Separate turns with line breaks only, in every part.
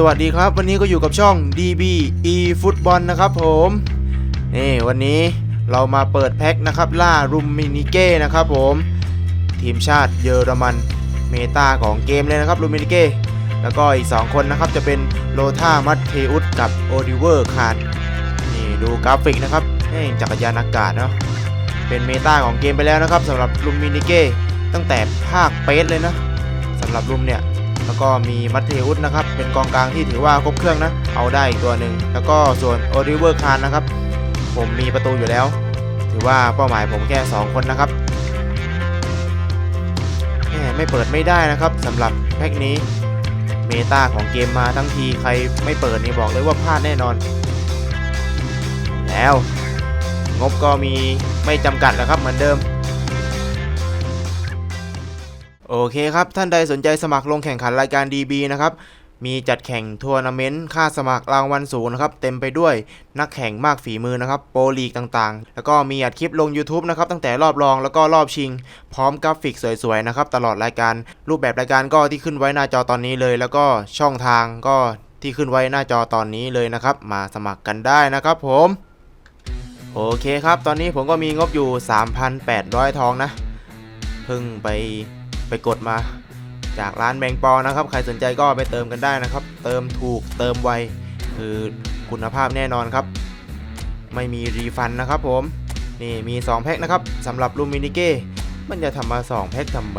สวัสดีครับวันนี้ก็อยู่กับช่อง DB e ฟุตบอลนะครับผมนี่วันนี้เรามาเปิดแพ็คนะครับล่ารุมมินิเก้นะครับผมทีมชาติเยอรมันเมตาของเกมเลยนะครับรุมมินิเก้แล้วก็อีก 2 คนนะครับจะเป็นโลธามัตเทอุสกับโอดิเวอร์คานนี่ดูกราฟิกนะครับนี่จักรยานอากาศเนาะเป็นเมตาของเกมไปแล้วนะครับสำหรับรุมมินิเก้ตั้งแต่ภาคเปสเลยนะสำหรับรุมเนี่ย แล้วก็มีมัตเทอุสนะครับ เป็นกองกลางที่ถือว่าครบเครื่องนะ เอาได้อีกตัวหนึ่ง แล้วก็ส่วนโอริเวอร์คานนะครับ ผมมีประตูอยู่แล้ว ถือว่าเป้าหมายผมแค่ 2 คนนะครับแไม่เปิดไม่ได้นะครับสำหรับแพ็กนี้ เมตาของเกมมาทั้งทีใครไม่เปิดนี่บอกเลยว่าพลาดแน่นอน แล้ว งบก็มีไม่จำกัดแล้วครับเหมือนเดิม โอเคครับ ท่านใดสนใจสมัครลงแข่งขันรายการ DB นะครับ มีจัดแข่งทัวร์นาเมนต์ ค่าสมัครรางวัลสูงนะครับ เต็มไปด้วยนักแข่งมากฝีมือนะครับ โปรลีกต่างๆ แล้วก็มีอัดคลิปลง YouTube นะครับ ตั้งแต่รอบรองแล้วก็รอบชิง พร้อมกราฟิกสวยๆนะครับ ตลอดรายการ รูปแบบรายการก็ที่ขึ้นไว้หน้าจอตอนนี้เลย แล้วก็ช่องทางก็ที่ขึ้นไว้หน้าจอตอนนี้เลยนะครับ มาสมัครกันได้นะครับผม โอเคครับ ตอนนี้ผมก็มีงบอยู่ 3,800 ทองนะ เพิ่งไป ไปกดมา จากร้านแมงปอนะครับ ใครสนใจก็ไปเติมกันได้นะครับ เติมถูกเติมไวคือคุณภาพแน่นอนครับ ไม่มีรีฟันนะครับผม นี่มี 2 แพ็คนะครับสำหรับลูมินิเก้มันจะทำมา 2 แพ็คทำไม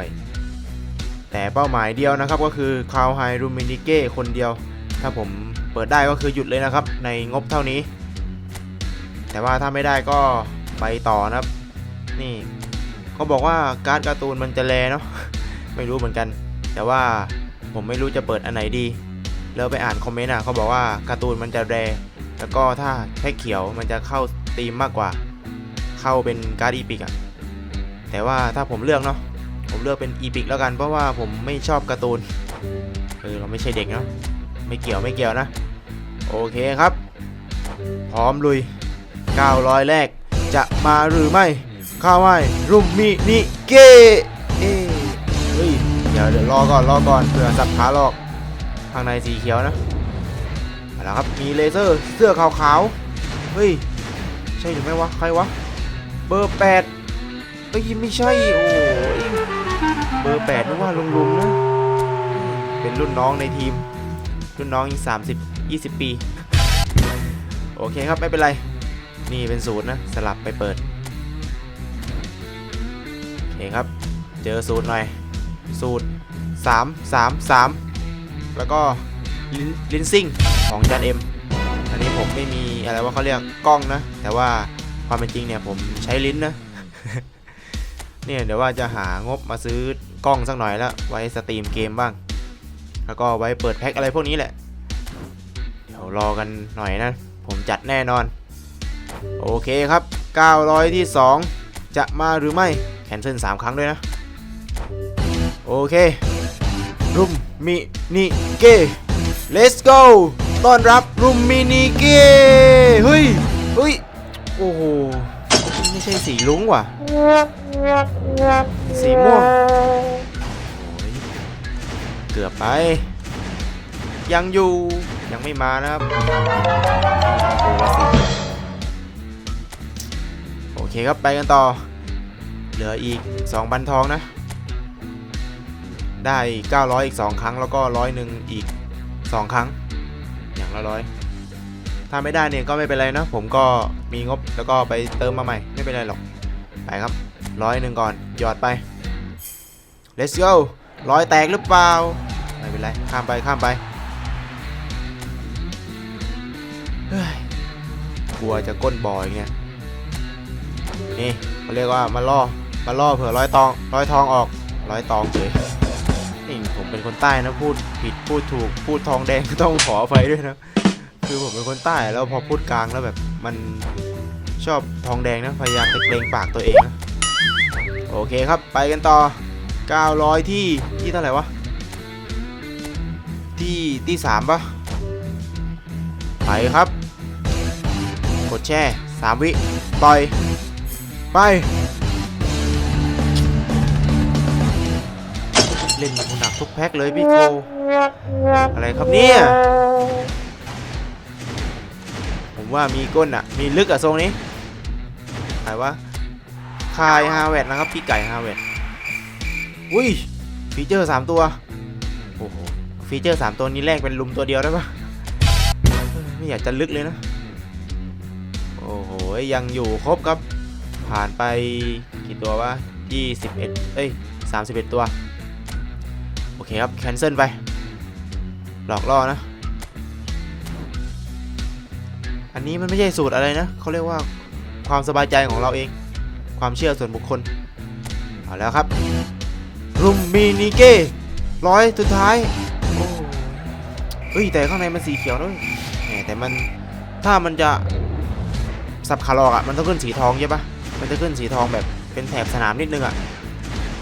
แต่เป้าหมายเดียวนะครับก็คือคาวไฮลูมินิเก้คนเดียว ถ้าผมเปิดได้ก็คือหยุดเลยนะครับ ในงบเท่านี้ แต่ว่าถ้าไม่ได้ก็ไปต่อนะครับ นี่เขาบอกว่าการ์ดการ์ตูนมันจะแลเนาะ ไม่รู้เหมือนกัน แต่ว่าผมไม่รู้จะเปิดอันไหนดี แล้วไปอ่านคอมเมนต์อะเขาบอกว่าการ์ตูนมันจะแรแล้วก็ถ้าแพ็คเขียวมันจะเข้าตีมมากกว่า เข้าเป็นการ์ดอีพิกอะแต่ว่าถ้าผมเลือกเนาะผมเลือกเป็นอีพิกแล้วกันเพราะว่าผมไม่ชอบการ์ตูนเออเราไม่ใช่เด็กเนาะไม่เกี่ยวไม่เกี่ยวนะ โอเคครับ พร้อมลุย 900 แรกจะมาหรือไม่ ข้าวไม้รุมมินิเก ดี๋ยวเดี๋ยวรอก่อนรอก่อนเผื่อสับขาหลอกข้างในสีเขียวนะเอาละครับมีเลเซอร์เสื้อขาวๆเฮ้ยใช่หรือไม่วะใครวะเบอร์แปดเอ้ยไม่ใช่โอ้ยเบอร์แปดนึกว่าลุงลุงนะเป็นรุ่นน้องในทีมรุ่นน้องอีก30 20ปี โอเคครับไม่เป็นไรนี่เป็นสูตรนะสลับไปเปิดโอเคครับ เจอสูตรหน่อย สูตร 3 3 3 แล้วก็ลินลินซิ่งของจานเอ็มอันนี้ผมไม่มีอะไรว่าเขาเรียกกล้องนะ แต่ว่าความเป็นจริงเนี่ยผมใช้ลิ้นนะเนี่ยเดี๋ยวว่าจะหางบมาซื้อกล้องสักหน่อยแล้วไว้สตรีมเกมบ้าง แล้วก็ไว้เปิดแพ็คอะไรพวกนี้แหละ เดี๋ยวรอกันหน่อยนะ ผมจัดแน่นอน โอเคครับ 900 ที่ 2 จะมาหรือไม่ แคนเซิล3ครั้งด้วยนะ โอเค รุมมินิเก้ let's go ต้อนรับรุมมินิเก้เฮ้ยเฮ้ยโอ้โหไม่ใช่สีลุ้งว่ะ สีม่วงเกือบไป ยังอยู่ยังไม่มานะครับโอ้ว่าสิโอเคครับไปกันต่อ เหลืออีก 2 บันทองนะ ได้ 900 อีก 2 ครั้งแล้วก็ร้อยหนึ่งอีก 2 ครั้ง อย่างละร้อยถ้าไม่ได้เนี่ยก็ไม่เป็นไรนะ ผมก็มีงบแล้วก็ไปเติมมาใหม่ ไม่เป็นไรหรอก ไปครับร้อยหนึ่งก่อน หยอดไป let's go ร้อยแตกหรือเปล่า ไม่เป็นไร ข้ามไปข้ามไปเฮ้ยกลัวจะก้นบ่อยเงี้ยนี่เขาเรียกว่ามาล่อมาล่อเผื่อร้อยตองร้อยทองออกร้อยตองเฉย เป็นคนใต้นะพูดผิดพูดถูกพูดทองแดงก็ต้องขออภัยด้วยนะคือผมเป็นคนใต้แล้วพอพูดกลางแล้วแบบมันชอบทองแดงนะพยายามจะเกรงปากตัวเองนะโอเคครับไปกันต่อ 900 ที่ที่เท่าไหร่วะที่ที่สามปะไปครับ กดแช่สามวิ ปล่อย ไป เล่นมาหนักทุกแพ็คเลยพี่โคอะไรครับเนี่ยผมว่ามีก้นอะมีลึกอะทรงนี้ใครวะคายฮาเวดนะครับพี่ไก่ฮาเวดอุ้ยฟีเจอร์สามตัวโอ้โหฟีเจอร์สามตัวนี้แรกเป็นลุมตัวเดียวได้ปะไม่อยากจะลึกเลยนะโอ้โหยังอยู่ครบครับผ่านไปกี่ตัววะ21เอ้ย31 ตัว โอเคครับ แคนเซิลไป หลอกล่อนะ อันนี้มันไม่ใช่สูตรอะไรนะ เขาเรียกว่าความสบายใจของเราเอง ความเชื่อส่วนบุคคล เอาแล้วครับ รุมมินิเก้ร้อยสุดท้าย โอ้เฮ้ย แต่ข้างในมันสีเขียวนะเว้ยแต่มัน ถ้ามันจะสับคาร์ลอกอะ มันต้องขึ้นสีทองใช่ปะมันจะขึ้นสีทองแบบเป็นแถบสนามนิดนึงอะ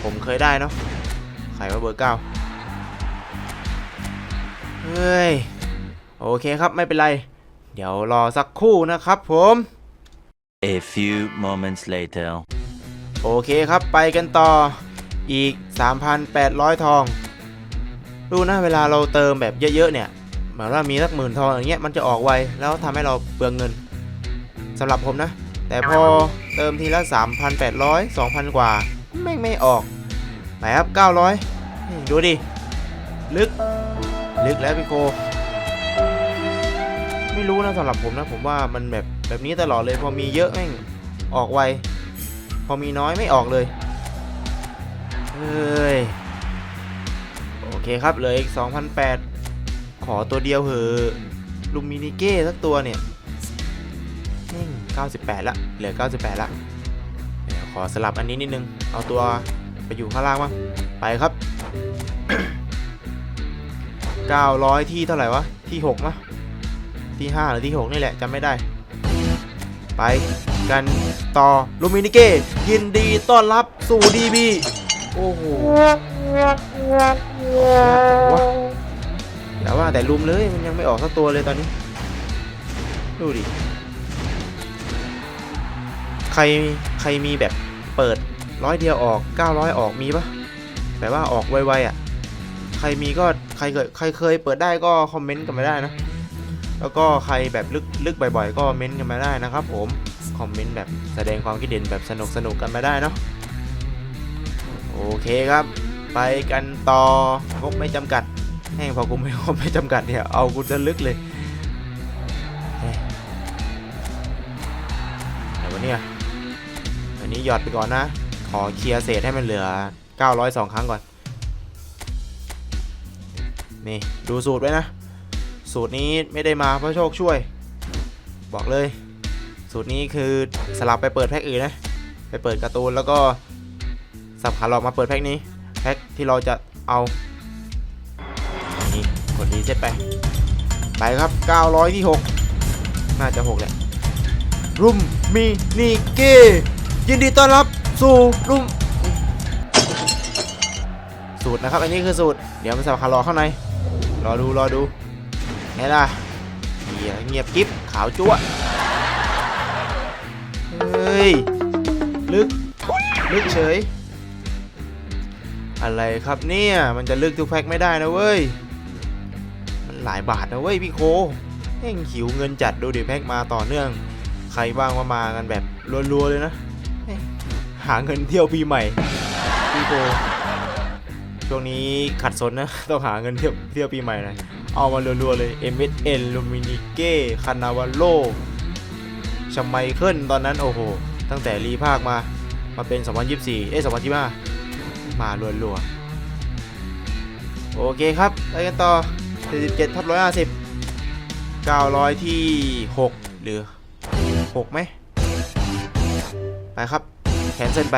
ผมเคยได้เนาะใครว่าเบอร์เก้า เฮ้ย โอเคครับไม่เป็นไร เดี๋ยวรอสักครู่นะครับผม
A few moments later.
โอเคครับไปกันต่ออีก 3,800 ทอง ดูนะเวลาเราเติมแบบเยอะๆเนี่ยเหมือนว่ามีสักหมื่นทองอย่างเงี้ยมันจะออกไวแล้วทำให้เราเปลืองเงินสำหรับผมนะ แต่พอเติมทีละ 3,800 2,000 กว่า ไม่งไม่ออก ไหนครับ 900นี่ดูดิ ลึก ลึกแล้วพี่โก ไม่รู้นะสำหรับผมนะ ผมว่ามันแบบแบบนี้ตลอดเลย พอมีเยอะแม่งออกไว พอมีน้อยไม่ออกเลย เฮ้ย โอเคครับเหลืออีก2,008 ขอตัวเดียวเหอะลูมินิเก้สักตัวเนี่ยแม่ง98 ละ เหลือ 98 ละเดี๋ยวขอสลับอันนี้นิดนึง เอาตัวไปอยู่ข้างล่างมั้งไปครับ 900 ที่เท่าไหร่วะ ที่6มะที่5หรือที่ 6 นี่แหละจำไม่ได้ ไปกันต่อลูมินิเก้ยินดีต้อนรับสู่ดีบีโอ้โหแต่ว่าแต่ลุมเลยมันยังไม่ออกสักตัวเลยตอนนี้ ดูดิ ใครใครมีแบบเปิดร้อยเดียวออก 900 ออกมีปะแบบว่าออกไวๆอะ ใครมีก็ใครเคยใครเคยเปิดได้ก็คอมเมนต์กันมาได้นะ แล้วก็ใครแบบลึกลึกบ่อยๆ ก็เม้นต์กันมาได้นะครับ ผมคอมเมนต์แบบแสดงความคิดเห็นแบบสนุกสนุกกันมาได้เนาะโอเคครับ ไปกันต่องบไม่จำกัดแห้งพอกูไม่งบไม่จำกัดเนี่ยเอากูจะลึกเลยเฮ้ยไหนวะเนี่ยอันนี้หยอดไปก่อนนะ ขอเคลียร์เศษให้มันเหลือ 902 ครั้งก่อน นี่ดูสูตรไว้นะ สูตรนี้ไม่ได้มาเพราะโชคช่วย บอกเลย สูตรนี้คือสลับไปเปิดแพ็กอื่นนะ ไปเปิดการ์ตูนแล้วก็สับขาหลอกมาเปิดแพ็กนี้แพ็กที่เราจะเอานี่กดรีเซ็ตไปไปครับ 900 ที่ 6 น่าจะ 6 แหละ รุมมีนีเกยินดีต้อนรับสู่รุมสูตรนะครับ อันนี้คือสูตร เดี๋ยวมาสับขาหลอกข้างใน รอดูรอดูไงล่ะเงียบเงียบกิ๊บขาวจั๊วเฮ้ย ลึก ลึกเฉย อะไรครับเนี่ย มันจะลึกทุกแพ็คไม่ได้นะเว้ย มันหลายบาทนะเว้ยพี่โคแห่งหิวเงินจัดดูดิแพ็คมาต่อเนื่อง ใครบ้างมามากันแบบรัวๆเลยนะ หาเงินเที่ยวปีใหม่ พี่โค ช่วงนี้ขัดสนนะ ต้องหาเงินเที่ยวเที่ยวปีใหม่น่อยเอามารัวๆเลย MSN ลูมินิเก้คานาวาโลชัมไมเคิลตอนนั้น โอ้โห ตั้งแต่รีภาคมา มาเป็น 2024 เอ้ย2025 มารัวๆ โอเคครับ ไปกันต่อ 47ทับ150 900 ที่ 6 หรือ 6 ไหม ไปครับ แคนเซิลไป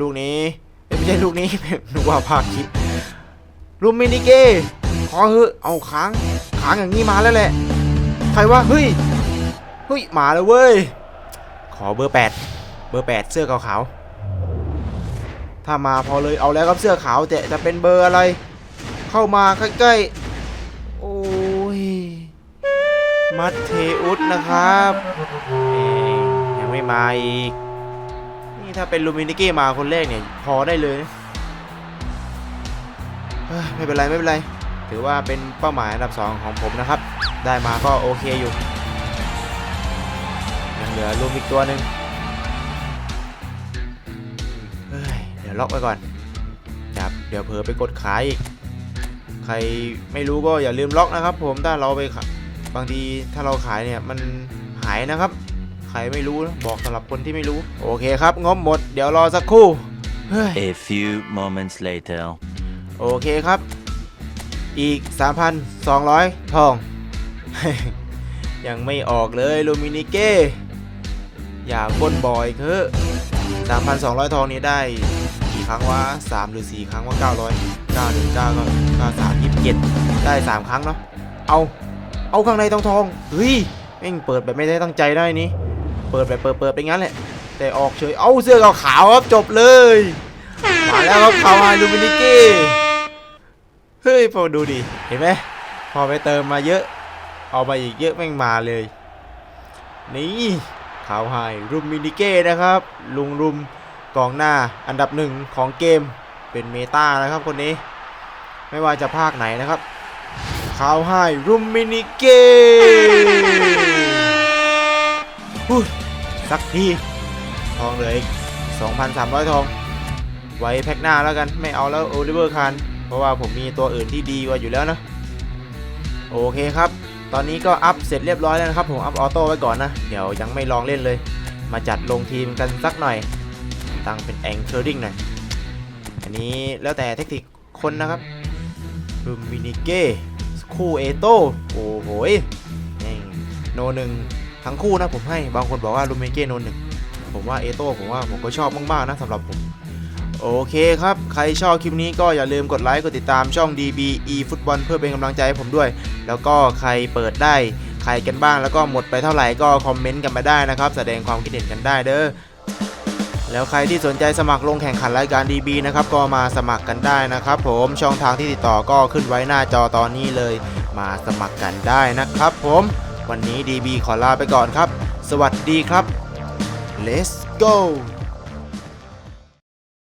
ลูกนี้ไม่ใช่ลูกนี้ นึกว่าภาคคลิป ลูมินิเก้ขอเฮ้เอาค้างค้างอย่างนี้มาแล้วแหละ ใครว่าเฮ้ย เฮ้ยมาแล้วเว้ย ขอเบอร์ 8 เบอร์ 8 เสื้อขาวๆถ้ามาพอเลยเอาแล้วครับเสื้อขาวแต่จะเป็นเบอร์อะไร เข้ามาใกล้ๆ โอ้ย มัตเทอุสนะครับยังไม่มาอีก นี่ถ้าเป็นลูมินิเก้มาคนแรกเนี่ย พอได้เลยนะเอ้ย ไม่เป็นไรไม่เป็นไร ถือว่าเป็นเป้าหมายอันดับ 2 ของผมนะครับ ได้มาก็โอเคอยู่ ยังเหลือลูมอีกตัวหนึ่งเดี๋ยวล็อกไว้ก่อนจับเดี๋ยวเผลอไปกดขายอีก ใครไม่รู้ก็อย่าลืมล็อกนะครับ ผมถ้าเราไปบางทีถ้าเราขายเนี่ยมันหายนะครับ ใครไม่รู้บอกสำหรับคนที่ไม่รู้ โอเคครับงบหมด เดี๋ยวรอสักครู่เฮ้ย
A few moments later.
โอเคครับ อีก 3,200 ทอง ยังไม่ออกเลยลูมินิเก้ อย่าก้นบ่อยเถอะ3,200 ทองนี้ได้กี่ครั้งวะ3หรือ 4 ครั้งว่า 900 9 1 9ก็93 27 ได้ 3 ครั้งเนาะ เอา เอาข้างในทองทอง เฮ้ยแม่งเปิดแบบไม่ได้ตั้งใจได้นี่เปิดแบบเปิดเปิดไปงั้นแหละ แต่ออกเฉย เอาเสื้อขาวครับจบเลย มาแล้วครับคาวาลูมินิเก้ เฮ้ยพอดูดิเห็นไหมพอไปเติมมาเยอะ เอาไปอีกเยอะแม่งมาเลย นี่คาวไฮรูมินิเก้นะครับ ลุงรุมกองหน้าอันดับหนึ่งของเกมเป็นเมตานะครับคนนี้ ไม่ว่าจะภาคไหนนะครับคาวไฮรูมินิเก้สักทีทองเหลืออีก2,300 ทอง ไว้แพ็กหน้าแล้วกันไม่เอาแล้วโอลิเวอร์คาน เพราะว่าผมมีตัวอื่นที่ดีกว่าอยู่แล้วนะโอเคครับ ตอนนี้ก็อัพเสร็จเรียบร้อยแล้วนะครับ ผมอัพออโต้ไว้ก่อนนะ เดี๋ยวยังไม่ลองเล่นเลย มาจัดลงทีมกันสักหน่อย ตั้งเป็นแองเ r อร์ดิ้งหน่อย อันนี้แล้วแต่เทคนิคคนนะครับรูมินิเก้คู่เอโต้โอ้โหยแม่งโนหนึ่งทั้งคู่นะผมให้บางคนบอกว่ารูมินิเก้โนหนึ่งผมว่าเอโต้ผมว่าผมก็ชอบมากๆนะสำหรับผม โอเคครับ ใครชอบคลิปนี้ก็อย่าลืมกดไลค์ กดติดตามช่อง DBE ฟุตบอลเพื่อเป็นกำลังใจให้ผมด้วย แล้วก็ใครเปิดได้ ใครกันบ้างแล้วก็หมดไปเท่าไหร่ก็คอมเมนต์กันมาได้นะครับ แสดงความคิดเห็นกันได้เด้อแล้วใครที่สนใจสมัครลงแข่งขันรายการ DB นะครับ ก็มาสมัครกันได้นะครับ ผมช่องทางที่ติดต่อก็ขึ้นไว้หน้าจอตอนนี้เลย มาสมัครกันได้นะครับ ผมวันนี้ DB ขอลาไปก่อนครับ สวัสดีครับ let's go